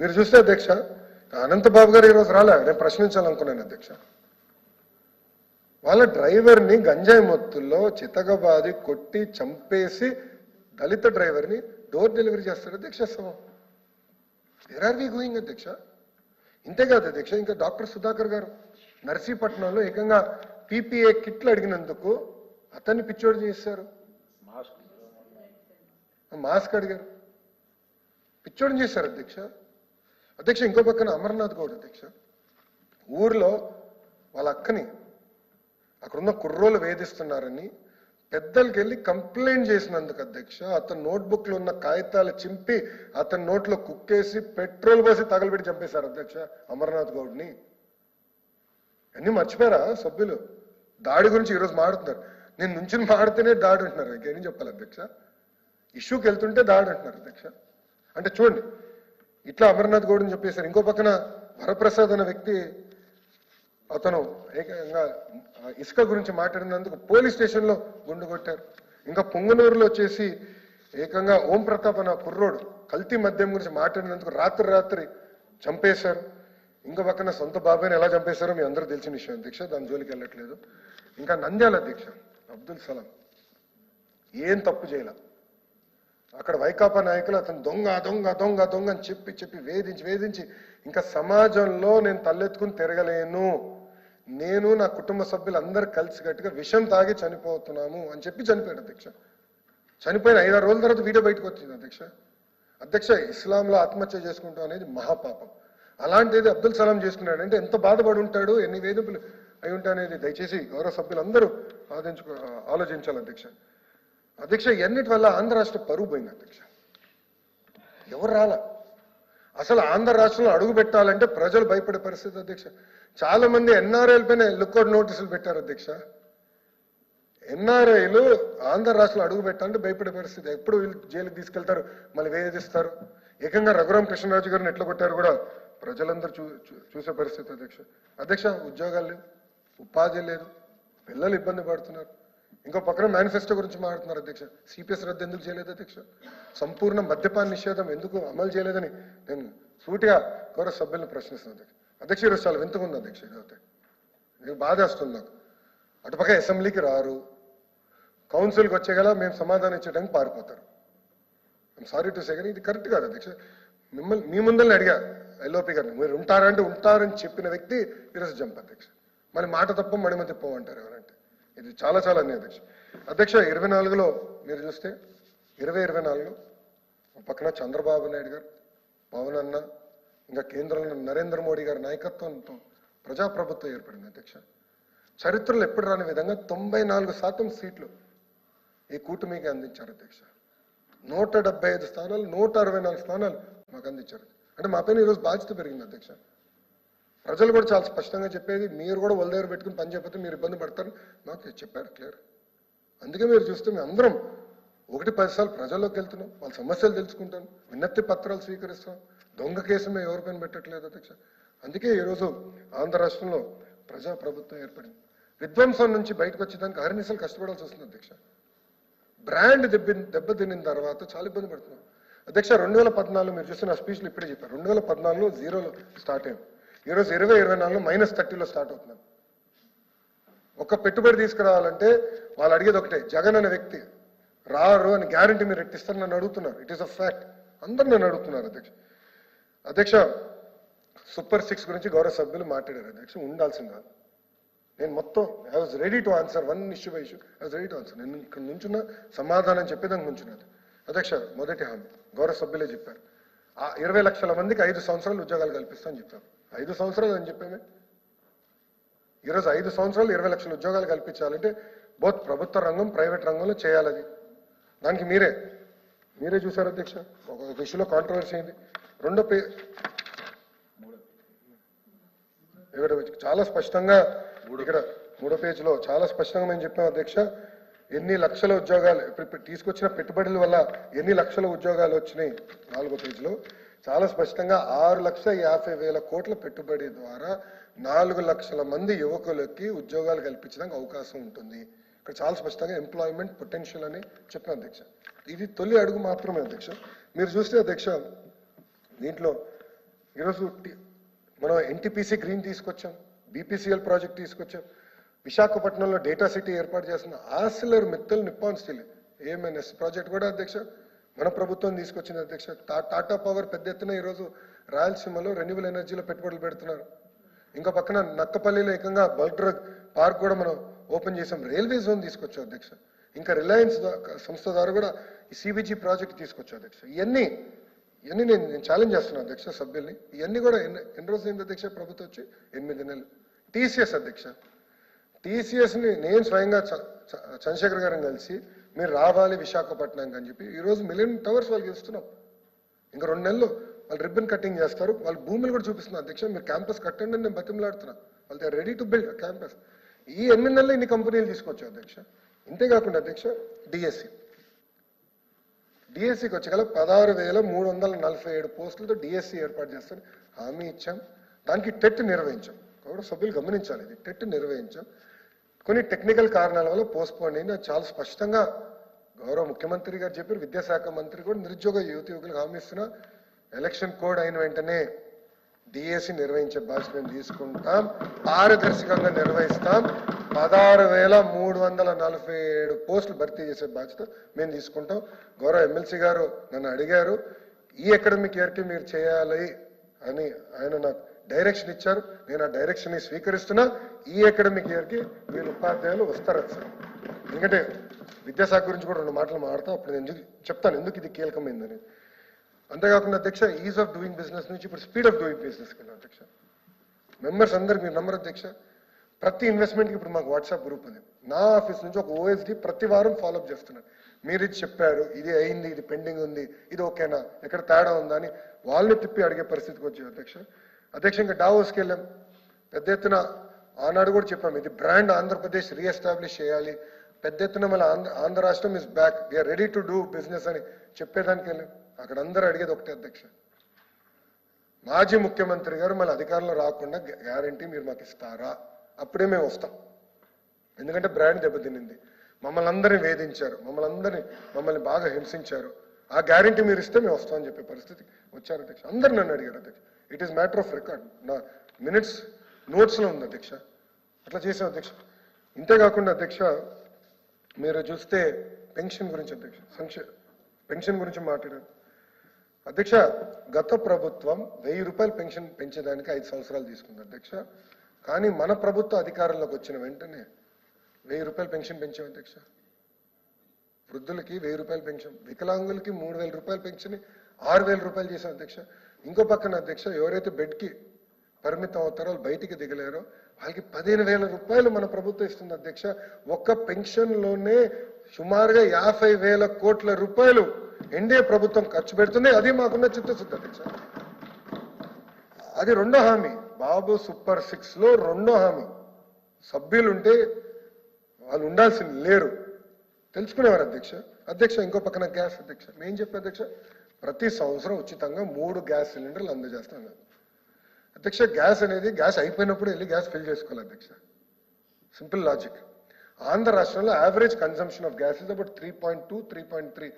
మీరు చూస్తే అధ్యక్ష అనంతబాబు గారు ఈరోజు రాలే నేను ప్రశ్నించాలనుకున్నాను అధ్యక్ష. వాళ్ళ డ్రైవర్ని గంజాయి మొత్తుల్లో చితగబాది కొట్టి చంపేసి దళిత డ్రైవర్ని డోర్ డెలివరీ చేస్తారు అధ్యక్ష సభ వేర్ ఆర్ వి గోయింగ్ అధ్యక్ష? ఇంతేకాదు అధ్యక్ష ఇంకా డాక్టర్ సుధాకర్ గారు నర్సీపట్నంలో ఏకంగా పీపీఏ కిట్లు అడిగినందుకు అతన్ని పిచ్చోడు చేశారు. మాస్క్ అడిగారు. పిచ్చోడు చేశారు అధ్యక్ష. అధ్యక్ష ఇంకో పక్కన అమర్నాథ్ గౌడ్ అధ్యక్ష. ఊర్లో వాళ్ళ అక్కని అక్కడున్న కుర్రోలు వేధిస్తున్నారని పెద్దలకి వెళ్ళి కంప్లైంట్ చేసినందుకు అధ్యక్ష అతని నోట్బుక్లో ఉన్న కాగితాలు చింపి అతని నోట్లో కుక్కేసి పెట్రోల్ పోసి తగలబెట్టి చంపేశారు అధ్యక్ష అమర్నాథ్ గౌడ్ని. అన్నీ మర్చిపోయారా సభ్యులు? దాడి గురించి ఈరోజు మాడుతున్నారు నేను నుంచి మాడితేనే దాడి అంటున్నారు ఇంకేం చెప్పాలి అధ్యక్ష? ఇష్యూకి వెళ్తుంటే దాడి అంటున్నారు అధ్యక్ష. అంటే చూడండి ఇట్లా అమర్నాథ్ గౌడ్ అని చెప్పేశారు. ఇంకో పక్కన వరప్రసాద్ అనే వ్యక్తి అతను ఏకంగా ఆ, ఇసుక గురించి మాట్లాడినందుకు పోలీస్ స్టేషన్లో గుండు కొట్టారు. ఇంకా పొంగనూరులో వచ్చేసి ఏకంగా ఓం ప్రతాప్ అన్న కుర్రోడు కల్తీ మద్యం గురించి మాట్లాడినందుకు రాత్రి రాత్రి చంపేశారు. ఇంకో పక్కన సొంత బాబాయ్ని ఎలా చంపేశారో మీ అందరూ తెలిసిన విషయం. అధ్యక్ష దాని జోలికి వెళ్ళట్లేదు. ఇంకా నంద్యాల అధ్యక్ష అబ్దుల్ సలాం. ఏం తప్పు చేయలే. అక్కడ వైకాపా నాయకులు అతను దొంగ దొంగ దొంగ దొంగ అని చెప్పి చెప్పి వేధించి వేధించి ఇంకా సమాజంలో నేను తలెత్తుకుని తిరగలేను. నేను నా కుటుంబ సభ్యులు అందరు కలిసి విషం తాగి చనిపోతున్నాము అని చెప్పి చనిపోయాడు అధ్యక్ష. చనిపోయిన ఐదారు రోజుల తర్వాత వీడియో బయటకు వచ్చింది అధ్యక్ష. అధ్యక్ష ఇస్లాంలో ఆత్మహత్య చేసుకుంటాం అనేది మహాపాపం. అలాంటిది అబ్దుల్ సలాం చేసుకున్నాడు. అంటే ఎంత బాధపడి ఉంటాడు ఎన్ని వేధింపులు అయి ఉంటాయనేది దయచేసి గౌరవ సభ్యులు అందరూ ఆలోచించుకో ఆలోచించాలి అధ్యక్ష. అధ్యక్ష ఎన్నిటి వల్ల ఆంధ్ర రాష్ట్ర పరువు పోయింది అధ్యక్ష. ఎవరు రాలా? అసలు ఆంధ్ర రాష్ట్రంలో అడుగు పెట్టాలంటే ప్రజలు భయపడే పరిస్థితి అధ్యక్ష. చాలా మంది ఎన్ఆర్ఐల పైన లుక్అవుట్ నోటీసులు పెట్టారు అధ్యక్ష. ఎన్ఆర్ఐలు ఆంధ్ర రాష్ట్రంలో అడుగు పెట్టాలంటే భయపడే పరిస్థితి. ఎప్పుడు వీళ్ళు జైలుకి తీసుకెళ్తారు? మళ్ళీ వేధిస్తారు ఏకంగా రఘురామ కృష్ణరాజు గారిని ఎట్లా కొట్టారు కూడా ప్రజలందరూ చూ చూ- చూసే పరిస్థితి అధ్యక్ష. అధ్యక్ష ఉద్యోగాలు లేవు ఉపాధి లేదు పిల్లలు ఇబ్బంది పడుతున్నారు. ఇంకో పక్కన మేనిఫెస్టో గురించి మాట్లాడుతున్నారు అధ్యక్ష. సిపిఎస్ రద్దు ఎందుకు చేయలేదు అధ్యక్ష? సంపూర్ణ మద్యపాన నిషేధం ఎందుకు అమలు చేయలేదని నేను సూటిగా గౌరవ సభ్యులను ప్రశ్నిస్తున్నాను అధ్యక్ష. అధ్యక్ష ఈరోజు చాలా వింతగా ఉంది అధ్యక్ష ఇదైతే నేను బాధేస్తుంది నాకు. అటుపక్క అసెంబ్లీకి రారు. కౌన్సిల్కి వచ్చేగల మేము సమాధానం ఇచ్చేటానికి పారిపోతారు. సారీ టు సే కానీ ఇది కరెక్ట్ కాదు అధ్యక్ష. మిమ్మల్ని మీ ముందల్ని అడిగా ఎల్ఓపి గారిని. మీరు ఉంటారంటే ఉంటారని చెప్పిన వ్యక్తి ఈరోజు జంప్ అధ్యక్ష. మరి మాట తప్ప మడిమ తిప్పం ఇది చాలా చాలా అన్యాయం అధ్యక్ష. అధ్యక్ష ఇరవై నాలుగులో మీరు చూస్తే ఇరవై ఇరవై నాలుగులో పక్కన చంద్రబాబు నాయుడు గారు పవన్ అన్న ఇంకా కేంద్రంలో నరేంద్ర మోడీ గారి నాయకత్వంతో ప్రజాప్రభుత్వం ఏర్పడింది అధ్యక్ష. చరిత్రలో ఎప్పుడు రాని విధంగా తొంభై నాలుగు శాతం సీట్లు ఈ కూటమికి అందించారు అధ్యక్ష. నూట డెబ్బై ఐదు స్థానాలు నూట అరవై నాలుగు స్థానాలు మాకు అందించారు. అంటే మా పైన ఈరోజు బాధ్యత పెరిగింది అధ్యక్ష. ప్రజలు కూడా చాలా స్పష్టంగా చెప్పేది మీరు కూడా వాళ్ళ దగ్గర పెట్టుకుని పని చెప్పితే మీరు ఇబ్బంది పడతారు. నాకు చెప్పారు క్లియర్. అందుకే మీరు చూస్తే మేము అందరం ఒకటి పదిసార్లు ప్రజల్లోకి వెళ్తున్నాం వాళ్ళ సమస్యలు తెలుసుకుంటాం విన్నతి పత్రాలు స్వీకరిస్తాం. దొంగ కేసు మేము ఎవరిపైన పెట్టట్లేదు అధ్యక్ష. అందుకే ఈరోజు ఆంధ్ర రాష్ట్రంలో ప్రజా ప్రభుత్వం ఏర్పడింది. విధ్వంసం నుంచి బయటకు వచ్చేదానికి అహర్నిశలు కష్టపడాల్సి వస్తుంది అధ్యక్ష. బ్రాండ్ దెబ్బ దెబ్బతిన్న తర్వాత చాలా ఇబ్బంది పడుతున్నాం. అధ్యక్ష రెండు వేల పద్నాలుగు మీరు చూస్తున్న స్పీచ్లు ఇప్పుడే చెప్పారు. రెండు వేల పద్నాలుగులో జీరోలో స్టార్ట్ అయ్యాం. ఈరోజు ఇరవై ఇరవై నాలుగులో మైనస్ థర్టీలో స్టార్ట్ అవుతున్నాను ఒక పెట్టుబడి తీసుకురావాలంటే వాళ్ళు అడిగేది ఒకటే జగన్ అనే వ్యక్తి రారు అని గ్యారంటీ మీరు ఎట్టిస్తారు నన్ను అడుగుతున్నారు. ఇట్ ఈస్ అ ఫ్యాక్ట్ అందరు నన్ను అడుగుతున్నారు అధ్యక్ష. అధ్యక్ష సూపర్ సిక్స్ గురించి గౌరవ సభ్యులు మాట్లాడారు అధ్యక్ష. ఉండాల్సింది. నేను మొత్తం I was ready to answer one issue by issue I was ready to answer నేను ఇక్కడ నుంచున్న సమాధానం చెప్పేదానికి నుంచున్నది. అధ్యక్ష మొదటి హామీ. గౌరవ సభ్యులే చెప్పారు. ఆ ఇరవై లక్షల మందికి ఐదు సంవత్సరాలు ఉద్యోగాలు కల్పిస్తామని చెప్పారు. ఐదు సంవత్సరాలు అని చెప్పామే. ఈరోజు ఐదు సంవత్సరాలు ఇరవై లక్షల ఉద్యోగాలు కల్పించాలంటే బోత్ ప్రభుత్వ రంగం ప్రైవేట్ రంగంలో చేయాలి అది దానికి మీరే మీరే చూసారు అధ్యక్ష? ఒక విషయంలో కాంట్రవర్సీ అయింది. రెండో పే ఇక్కడ చాలా స్పష్టంగా ఇక్కడ మూడో పేజీలో చాలా స్పష్టంగా మేము చెప్పాం అధ్యక్ష ఎన్ని లక్షల ఉద్యోగాలు తీసుకొచ్చిన పెట్టుబడుల వల్ల ఎన్ని లక్షల ఉద్యోగాలు వచ్చినాయి? నాలుగో పేజీలో. చాలా స్పష్టంగా ఆరు లక్షల యాభై వేల కోట్ల పెట్టుబడి ద్వారా నాలుగు లక్షల మంది యువకులకి ఉద్యోగాలు కల్పించడానికి అవకాశం ఉంటుంది. ఇక్కడ చాలా స్పష్టంగా ఎంప్లాయ్మెంట్ పొటెన్షియల్ అని చెప్పిన అధ్యక్ష. ఇది తొలి అడుగు మాత్రమే అధ్యక్ష. మీరు చూస్తే అధ్యక్ష దీంట్లో ఈరోజు మనం ఎన్టీపీసీ గ్రీన్ తీసుకొచ్చాం బీపీసీఎల్ ప్రాజెక్ట్ తీసుకొచ్చాం. విశాఖపట్నంలో డేటా సిటీ ఏర్పాటు చేస్తున్న Arcelor Mittal Nippon Steel AMNS project కూడా అధ్యక్ష. మన ప్రభుత్వం తీసుకొచ్చింది అధ్యక్ష టాటా పవర్ పెద్ద ఎత్తున ఈరోజు రాయలసీమలో రెన్యూబుల్ ఎనర్జీలో పెట్టుబడులు పెడుతున్నారు. ఇంకా పక్కన నక్కపల్లిలో ఏకంగా బల్క్ డ్రగ్ పార్క్ కూడా మనం ఓపెన్ చేసాం. రైల్వే జోన్ తీసుకొచ్చాం అధ్యక్ష. ఇంకా రిలయన్స్ సంస్థ ద్వారా కూడా ఈ సిబిజీ ప్రాజెక్ట్ తీసుకొచ్చాం అధ్యక్ష. ఇవన్నీ ఇవన్నీ నేను నేను ఛాలెంజ్ చేస్తున్నాను అధ్యక్ష సభ్యుల్ని. ఇవన్నీ కూడా ఎన్ని ఎన్ని రోజులు అయింది అధ్యక్ష ప్రభుత్వం వచ్చి? ఎనిమిది నెలలు. టీసీఎస్ అధ్యక్ష. టీసీఎస్ని నేను స్వయంగా చ- చ- చంద్రశేఖర్ గారిని కలిసి మీరు రావాలి విశాఖపట్నం అని చెప్పి ఈరోజు మిలియన్ టవర్స్ వాళ్ళకి ఇస్తున్నాం ఇంకా రెండు నెలలు వాళ్ళు రిబ్బన్ కటింగ్ చేస్తారు. వాళ్ళు భూములు కూడా చూపిస్తున్నారు. అధ్యక్ష మీరు క్యాంపస్ కట్టండి అని నేను బతిమలాడుతున్నా. వాళ్ళు రెడీ టు బిల్డ్ క్యాంపస్ ఈ ఎనిమిది నెలలు ఇన్ని కంపెనీలు తీసుకొచ్చాం అధ్యక్ష. ఇంతేకాకుండా అధ్యక్ష డిఎస్సి డిఎస్సికి వచ్చగల పదహారు వేల మూడు వందల నలభై ఏడు పోస్టులతో డిఎస్సి ఏర్పాటు చేస్తారు హామీ ఇచ్చాం. దానికి టెట్ నిర్వహించాం. కాబట్టి సభ్యులు గమనించాలి. ఇది టెట్ నిర్వహించాం. కొన్ని టెక్నికల్ కారణాల వల్ల పోస్ట్పోన్ అయింది. అది చాలా స్పష్టంగా గౌరవ ముఖ్యమంత్రి గారు చెప్పారు. విద్యాశాఖ మంత్రి కూడా నిరుద్యోగ యువతి యువకులకు హామీస్తున్న ఎలక్షన్ కోడ్ అయిన వెంటనే డిఎస్సి నిర్వహించే బాధ్యత మేము తీసుకుంటాం. పారదర్శకంగా నిర్వహిస్తాం. పదహారు వేల మూడు వందల నలభై ఏడు పోస్టులు భర్తీ చేసే బాధ్యత మేము తీసుకుంటాం. గౌరవ ఎమ్మెల్సీ గారు నన్ను అడిగారు ఈ అకాడమిక్ ఇయర్కి మీరు చేయాలి అని ఆయన నాకు డైరెక్షన్ ఇచ్చారు. నేను ఆ డైరెక్షన్ని స్వీకరిస్తున్నా. ఈ అకాడమిక్ ఇయర్కి వీళ్ళు ఉపాధ్యాయులు వస్తారు సార్. ఎందుకంటే విద్యాశాఖ గురించి కూడా రెండు మాటలు మాడతాం అప్పుడు నేను చెప్తాను ఎందుకు ఇది కీలకమైందని. అంతేకాకుండా అధ్యక్ష ఈజ్ ఆఫ్ డూయింగ్ బిజినెస్ నుంచి ఇప్పుడు స్పీడ్ ఆఫ్ డూయింగ్ బిజినెస్కి కింద అధ్యక్ష. మెంబర్స్ అందరికి మీరు నెంబర్ అధ్యక్ష. ప్రతి ఇన్వెస్ట్మెంట్కి ఇప్పుడు మాకు వాట్సాప్ గ్రూప్ ఉంది. నా ఆఫీస్ నుంచి ఒక ఓఎస్డి ప్రతి వారం ఫాలోఅప్ చేస్తున్నారు మీరు ఇది చెప్పారు ఇది అయింది ఇది పెండింగ్ ఉంది ఇది ఓకేనా ఎక్కడ తేడా ఉందా అని వాళ్ళని తిప్పి అడిగే పరిస్థితికి వచ్చాయి అధ్యక్ష. అధ్యక్షంగా డావోస్కి వెళ్ళాం. పెద్ద ఎత్తున ఆనాడు కూడా చెప్పాం ఇది బ్రాండ్ ఆంధ్రప్రదేశ్ రీఎస్టాబ్లిష్ చేయాలి. పెద్ద ఎత్తున మన ఆంధ్ర ఆంధ్ర రాష్ట్రం is back we are ready to do business అని చెప్పేదానికి వెళ్ళాం. అక్కడ అందరూ అడిగేది ఒకటే అధ్యక్ష. మాజీ ముఖ్యమంత్రి గారు మళ్ళీ అధికారంలో రాకుండా గ్యారంటీ మీరు మాకు ఇస్తారా? అప్పుడే మేము వస్తాం. ఎందుకంటే బ్రాండ్ దెబ్బతినింది మమ్మల్ని అందరినీ వేధించారు. మమ్మల్ని అందరినీ మమ్మల్ని బాగా హింసించారు. ఆ గ్యారంటీ మీరు ఇస్తే మేము వస్తామని చెప్పే పరిస్థితి వచ్చారు అధ్యక్ష. అందరు నన్ను అడిగారు అధ్యక్ష. It is matter of record నా మినిట్స్ నోట్స్లో ఉంది అధ్యక్ష. అట్లా చేసాం అధ్యక్ష. ఇంతే కాకుండా అధ్యక్ష మీరు చూస్తే పెన్షన్ గురించి అధ్యక్ష సంక్షే పెన్షన్ గురించి మాట్లాడారు. అధ్యక్ష గత ప్రభుత్వం వెయ్యి రూపాయలు పెన్షన్ పెంచేదానికి ఐదు సంవత్సరాలు తీసుకుంది అధ్యక్ష. కానీ మన ప్రభుత్వ అధికారంలోకి వచ్చిన వెంటనే వెయ్యి రూపాయలు పెన్షన్ పెంచాం అధ్యక్ష. వృద్ధులకి వెయ్యి రూపాయలు పెన్షన్ వికలాంగులకి మూడు వేల రూపాయలు పెన్షన్ ఆరు వేల రూపాయలు చేశాం అధ్యక్ష. ఇంకో పక్కన అధ్యక్ష ఎవరైతే బెడ్కి పరిమితం అవుతారో వాళ్ళు బయటికి దిగలేరో వాళ్ళకి పదిహేను వేల రూపాయలు మన ప్రభుత్వం ఇస్తుంది అధ్యక్ష. ఒక్క పెన్షన్లోనే సుమారుగా యాభై వేల కోట్ల రూపాయలు ఎన్డీఏ ప్రభుత్వం ఖర్చు పెడుతుంది అది మాకున్న చిత్తశుద్ధి అధ్యక్ష. అది రెండో హామీ. బాబు సూపర్ సిక్స్లో రెండో హామీ. సభ్యులుంటే వాళ్ళు ఉండాల్సింది లేరు. తెలుసుకునేవారు అధ్యక్ష. అధ్యక్ష ఇంకో పక్కన గ్యాస్ అధ్యక్ష. నేను చెప్పే అధ్యక్ష ప్రతి సంవత్సరం ఉచితంగా మూడు గ్యాస్ సిలిండర్లు అందజేస్తాను అధ్యక్ష గ్యాస్ అనేది గ్యాస్ అయిపోయినప్పుడు వెళ్ళి గ్యాస్ ఫిల్ చేసుకోవాలి అధ్యక్ష. Simple logic. ఆంధ్ర రాష్ట్రంలో average consumption of gas is about three point two three point three